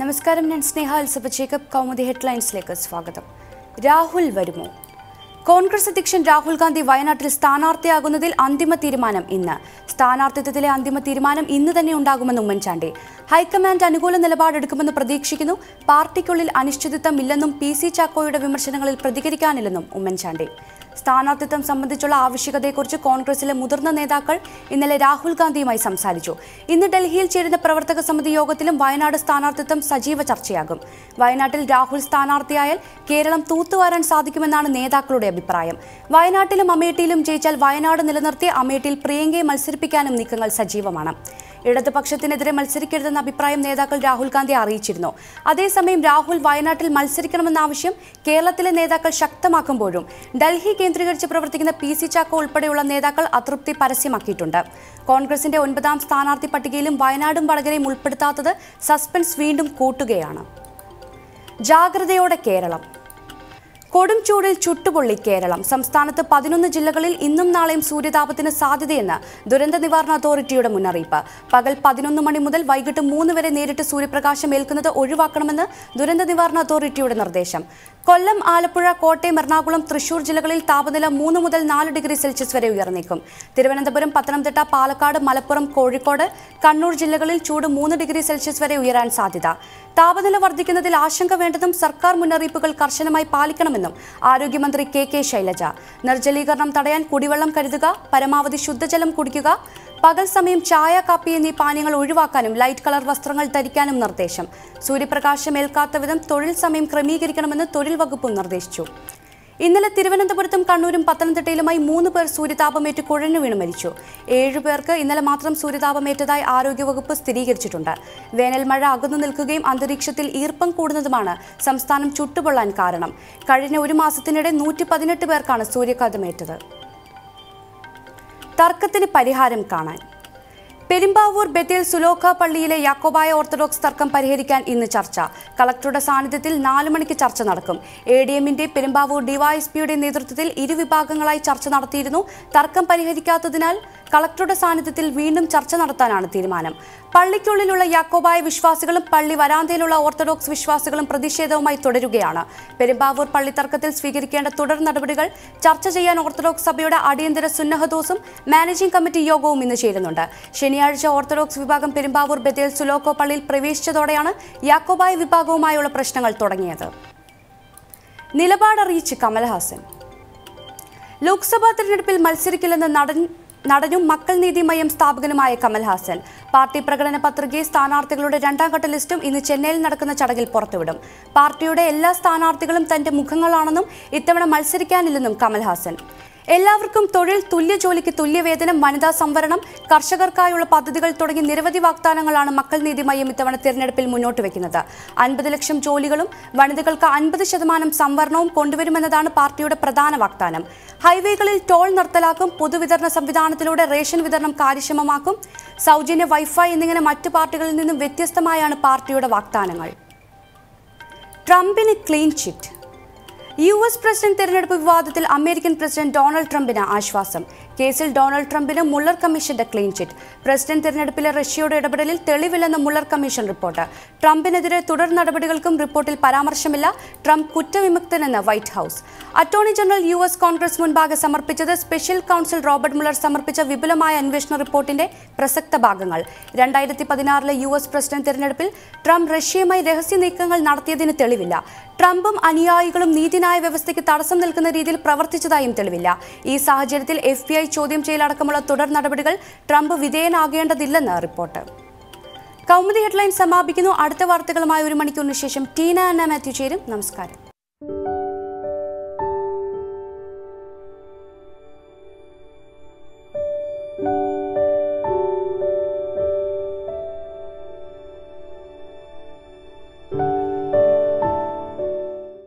നമസ്കാരം ഞാൻ സ്നേഹ അൽസപ്പ ജേക്കബ് കൗമുദി ഹെഡ്ലൈൻസിലേക്ക് സ്വാഗതം. രാഹുൽ വരുമോ? കോൺഗ്രസ് അധ്യക്ഷൻ രാഹുൽ ഗാന്ധി വയനാട്ടിൽ സ്ഥാനാർത്ഥിയാകുന്നതിൽ അന്തിമ തീരുമാനം ഇന്ന്. സ്ഥാനാർത്ഥിത്വത്തിലെ അന്തിമ തീരുമാനം ഇന്ന് തന്നെ ഉണ്ടാകുമെന്ന് ഉമ്മൻചാണ്ടി. ഹൈക്കമാൻഡ് അനുകൂല നിലപാടെടുക്കുമെന്ന് പ്രതീക്ഷിക്കുന്നു. പാർട്ടിക്കുള്ളിൽ അനിശ്ചിതത്വം ഇല്ലെന്നും പി സി ചാക്കോയുടെ വിമർശനങ്ങളിൽ പ്രതികരിക്കാനില്ലെന്നും ഉമ്മൻചാണ്ടി. സ്ഥാനാർത്ഥിത്വം സംബന്ധിച്ചുള്ള ആവശ്യകതയെക്കുറിച്ച് കോൺഗ്രസിലെ മുതിർന്ന നേതാക്കൾ ഇന്നലെ രാഹുൽ ഗാന്ധിയുമായി സംസാരിച്ചു. ഇന്ന് ഡൽഹിയിൽ ചേരുന്ന പ്രവർത്തക സമിതി യോഗത്തിലും വയനാട് സ്ഥാനാർത്ഥിത്വം സജീവ ചർച്ചയാകും. വയനാട്ടിൽ രാഹുൽ സ്ഥാനാർത്ഥിയായാൽ കേരളം തൂത്തുവാരാൻ സാധിക്കുമെന്നാണ് നേതാക്കളുടെ അഭിപ്രായം. വയനാട്ടിലും അമേഠിയിലും ജയിച്ചാൽ വയനാട് നിലനിർത്തി അമേഠിയിൽ പ്രിയങ്കയെ മത്സരിപ്പിക്കാനും നീക്കങ്ങൾ സജീവമാണ്. ഇടതുപക്ഷത്തിനെതിരെ മത്സരിക്കരുതെന്ന അഭിപ്രായം നേതാക്കൾ രാഹുൽ ഗാന്ധി അറിയിച്ചിരുന്നു. അതേസമയം രാഹുൽ വയനാട്ടിൽ മത്സരിക്കണമെന്ന ആവശ്യം കേരളത്തിലെ നേതാക്കൾ ശക്തമാക്കുമ്പോഴും ഡൽഹി കേന്ദ്രീകരിച്ച് പ്രവർത്തിക്കുന്ന പി സി ചാക്കോ ഉൾപ്പെടെയുള്ള നേതാക്കൾ അതൃപ്തി പരസ്യമാക്കിയിട്ടുണ്ട്. കോൺഗ്രസിന്റെ ഒൻപതാം സ്ഥാനാർത്ഥി പട്ടികയിലും വയനാടും വടകരയും ഉൾപ്പെടുത്താത്തത് സസ്പെൻസ് വീണ്ടും കൂട്ടുകയാണ്. ജാഗ്രതയോടെ കേരളം. കൊടും ചൂടിൽ ചുട്ടുപൊള്ളി കേരളം. സംസ്ഥാനത്ത് പതിനൊന്ന് ജില്ലകളിൽ ഇന്നും നാളെയും സൂര്യതാപത്തിന് സാധ്യതയെന്ന് ദുരന്ത നിവാരണ അതോറിറ്റിയുടെ മുന്നറിയിപ്പ്. പകൽ പതിനൊന്ന് മണി മുതൽ വൈകിട്ട് മൂന്ന് വരെ നേരിട്ട് സൂര്യപ്രകാശം ഏൽക്കുന്നത് ഒഴിവാക്കണമെന്ന് ദുരന്ത നിവാരണ അതോറിറ്റിയുടെ നിർദ്ദേശം. കൊല്ലം ആലപ്പുഴ കോട്ടയം എറണാകുളം തൃശൂർ ജില്ലകളിൽ താപനില മൂന്ന് മുതൽ നാല് ഡിഗ്രി സെൽഷ്യസ് വരെ ഉയർന്നേക്കും. തിരുവനന്തപുരം പത്തനംതിട്ട പാലക്കാട് മലപ്പുറം കോഴിക്കോട് കണ്ണൂർ ജില്ലകളിൽ ചൂട് മൂന്ന് ഡിഗ്രി സെൽഷ്യസ് വരെ ഉയരാൻ സാധ്യത. താപനില വർദ്ധിക്കുന്നതിൽ ആശങ്ക വേണ്ടതും സർക്കാർ മുന്നറിയിപ്പുകൾ കർശനമായി പാലിക്കണമെന്നും ആരോഗ്യമന്ത്രി കെ കെ ശൈലജ. നിർജലീകരണം തടയാൻ കുടിവെള്ളം കരുതുക പരമാവധി ശുദ്ധജലം കുടിക്കുക പകൽ സമയം ചായ കാപ്പി എന്നീ പാനീയങ്ങൾ ഒഴിവാക്കാനും ലൈറ്റ് കളർ വസ്ത്രങ്ങൾ ധരിക്കാനും നിർദ്ദേശം. സൂര്യപ്രകാശം ഏൽക്കാത്ത വിധം തൊഴിൽ സമയം ക്രമീകരിക്കണമെന്ന് തൊഴിൽ വകുപ്പും നിർദ്ദേശിച്ചു. ഇന്നലെ തിരുവനന്തപുരത്തും കണ്ണൂരും പത്തനംതിട്ടയിലുമായി മൂന്ന് പേർ സൂര്യതാപമേറ്റ് കുഴഞ്ഞു വീണ് മരിച്ചു. ഏഴു പേർക്ക് ഇന്നലെ മാത്രം സൂര്യതാപമേറ്റതായി ആരോഗ്യവകുപ്പ് സ്ഥിരീകരിച്ചിട്ടുണ്ട്. വേനൽ മഴ അകന്നു നിൽക്കുകയും അന്തരീക്ഷത്തിൽ ഈർപ്പം കൂടുന്നതുമാണ് സംസ്ഥാനം ചുട്ടുപൊള്ളാൻ കാരണം. കഴിഞ്ഞ ഒരു മാസത്തിനിടെ നൂറ്റി പതിനെട്ട് പേർക്കാണ് സൂര്യഘാതമേറ്റത്. തർക്കത്തിന് പരിഹാരം കാണാൻ പെരുമ്പാവൂർ ബത്തേൽ സുലോഖ പള്ളിയിലെ യാക്കോബായ ഓർത്തഡോക്സ് തർക്കം പരിഹരിക്കാൻ ഇന്ന് ചർച്ച. കളക്ടറുടെ സാന്നിധ്യത്തിൽ നാലു മണിക്ക് ചർച്ച നടക്കും. എ ഡി എമ്മിന്റെ പെരുമ്പാവൂർ ഡിവൈഎസ്പിയുടെ നേതൃത്വത്തിൽ ഇരുവിഭാഗങ്ങളായി ചർച്ച നടത്തിയിരുന്നു. തർക്കം പരിഹരിക്കാത്തതിനാൽ കളക്ടറുടെ സാന്നിധ്യത്തിൽ വീണ്ടും ചർച്ച നടത്താനാണ് തീരുമാനം. പള്ളിക്കുള്ളിലുള്ള യാക്കോബായ വിശ്വാസികളും പള്ളി വരാന്തയിലുള്ള ഓർത്തഡോക്സ് വിശ്വാസികളും പ്രതിഷേധവുമായി തുടരുകയാണ്. പെരുമ്പാവൂർ പള്ളി തർക്കത്തിൽ സ്വീകരിക്കേണ്ട തുടർ നടപടികൾ ചർച്ച ചെയ്യാൻ ഓർത്തഡോക്സ് സഭയുടെ അടിയന്തര സുന്നഹദോസും മാനേജിംഗ് കമ്മിറ്റി യോഗവും ഇന്ന് ചേരുന്നുണ്ട്. ശനിയാഴ്ച ഓർത്തഡോക്സ് വിഭാഗം പെരുമ്പാവൂർ ബദേൽ സുലോക്കോ പള്ളിയിൽ പ്രവേശിച്ചതോടെയാണ് യാക്കോബായ വിഭാഗവുമായുള്ള പ്രശ്നങ്ങൾ തുടങ്ങിയത്. നിലപാടറിയിച്ച് കമൽഹാസൻ. ലോക്സഭാ തെരഞ്ഞെടുപ്പിൽ മത്സരിക്കില്ലെന്ന് നടൻ നടനും മക്കൾ നീതി മയം സ്ഥാപകനുമായ കമൽഹാസൻ പാർട്ടി പ്രകടന പത്രികയെ സ്ഥാനാർത്ഥികളുടെ രണ്ടാം ഘട്ട ലിസ്റ്റും ഇന്ന് ചെന്നൈയിൽ നടക്കുന്ന ചടങ്ങിൽ പുറത്തുവിടും. പാർട്ടിയുടെ എല്ലാ സ്ഥാനാർത്ഥികളും തന്റെ മുഖങ്ങളാണെന്നും ഇത്തവണ മത്സരിക്കാനില്ലെന്നും കമൽഹാസൻ എല്ലാവർക്കും തൊഴിൽ തുല്യ ജോലിക്ക് തുല്യവേതനം വനിതാ സംവരണം കർഷകർക്കായുള്ള പദ്ധതികൾ തുടങ്ങി നിരവധി വാഗ്ദാനങ്ങളാണ് മക്കൾ നീതി മയം ഇത്തവണ തിരഞ്ഞെടുപ്പിൽ മുന്നോട്ട് വയ്ക്കുന്നത് അൻപത് ലക്ഷം ജോലികളും വനിതകൾക്ക് അൻപത് ശതമാനം സംവരണവും കൊണ്ടുവരുമെന്നതാണ് പാർട്ടിയുടെ പ്രധാന വാഗ്ദാനം. ഹൈവേകളിൽ ടോൾ നിർത്തലാക്കും പൊതുവിതരണ സംവിധാനത്തിലൂടെ റേഷൻ വിതരണം കാര്യക്ഷമമാക്കും സൗജന്യ വൈഫൈ എന്നിങ്ങനെ മറ്റു പാർട്ടികളിൽ നിന്നും വ്യത്യസ്തമായാണ് പാർട്ടിയുടെ വാഗ്ദാനങ്ങൾ. ട്രംപിന് clean chit. U S president തെരഞ്ഞെടുപ്പ് വിവാദത്തിൽ അമേരിക്കൻ പ്രസിഡന്റ് ഡൊണാൾഡ് ട്രംപിന് ആശ്വാസം. കേസിൽ ഡൊണാൾഡ് ട്രംപിന് മുള്ളർ കമ്മീഷന്റെ ക്ലീൻ ചിറ്റ്. പ്രസിഡന്റ് തെരഞ്ഞെടുപ്പിലെ റഷ്യയുടെ ഇടപെടലിൽ തെളിവില്ലെന്ന് മുള്ളർ കമ്മീഷൻ റിപ്പോർട്ട്. ട്രംപിനെതിരെ തുടർ നടപടികൾക്കും റിപ്പോർട്ടിൽ പരാമർശമില്ല. Trump കുറ്റവിമുക്തനെന്ന് White House. Attorney general U S Congress മുൻപാകെ സമർപ്പിച്ചത് സ്പെഷ്യൽ കൗൺസിൽ റോബർട്ട് മുള്ളർ സമർപ്പിച്ച വിപുലമായ അന്വേഷണ റിപ്പോർട്ടിന്റെ പ്രസക്ത ഭാഗങ്ങൾ. രണ്ടായിരത്തി പതിനാറിലെ യു എസ് പ്രസിഡന്റ് തെരഞ്ഞെടുപ്പിൽ ട്രംപ് റഷ്യയുമായി രഹസ്യ നീക്കങ്ങൾ നടത്തിയതിന് തെളിവില്ല. ട്രംപും അനുയായികളും നീതിന്യായ വ്യവസ്ഥയ്ക്ക് തടസ്സം നിൽക്കുന്ന രീതിയിൽ പ്രവർത്തിച്ചതായും തെളിവില്ല. ഈ സാഹചര്യത്തിൽ എഫ് ബി ഐ ചോദ്യം ചെയ്യലടക്കമുള്ള തുടർ നടപടികൾ ട്രംപ് വിധേയനാകേണ്ടതില്ലെന്ന് റിപ്പോർട്ട്. കൗമുദി ഹെഡ്ലൈൻ സമാപിക്കുന്നു. അടുത്ത വാർത്തകളുമായി ഒരു മണിക്കൂറിന് ശേഷം ടീന അന്ന മാത്യു ചേരും. നമസ്കാരം.